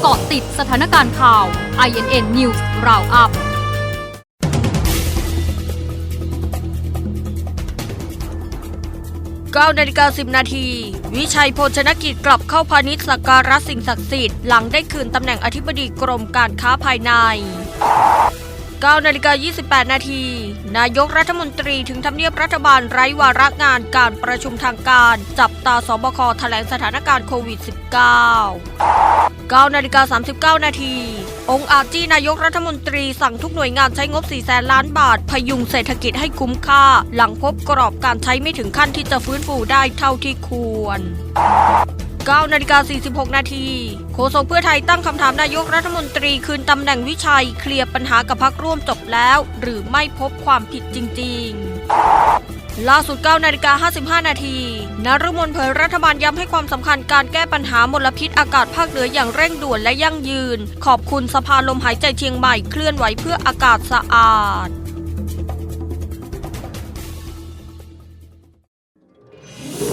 เกาะติดสถานการณ์ข่าว INN News Roundup 9นาฬิกา10 นาที วิชัยโภชนกิจกลับเข้าพาณิชย์สักการะสิ่งศักดิ์สิทธิ์หลังได้คืนตำแหน่งอธิบดีกรมการค้าภายใน 9นาฬิกา28 นาที นายกรัฐมนตรีถึงทำเนียบรัฐบาลไร้วาระงานการประชุมทางการ จับตาสบคแถลงสถานการณ์โควิด -19 9นาฬิกา39 นาที องค์อาจีนายกรัฐมนตรีสั่งทุกหน่วยงานใช้งบ 4 แสนล้านบาท พยุงเศรษฐกิจให้คุ้มค่า หลังพบกรอบการใช้ไม่ถึงขั้นที่จะฟื้นฟูได้เท่าที่ควร 9นาฬิกา46 นาทีโฆษกเพื่อไทยตั้งคำถามนายกรัฐมนตรีคืนตำแหน่งวิชัย เคลียร์ปัญหากับพักร่วมจบแล้ว หรือไม่พบความผิดจริง ๆ ล่าสุด9นาฬิกา55 นาทีนฤมลเผยรัฐบาลย้ำให้ความสำคัญการแก้ปัญหามลพิษอากาศภาคเหนืออย่างเร่งด่วนและยั่งยืน ขอบคุณสภาลมหายใจเชียงใหม่เคลื่อนไหวเพื่ออากาศสะอาด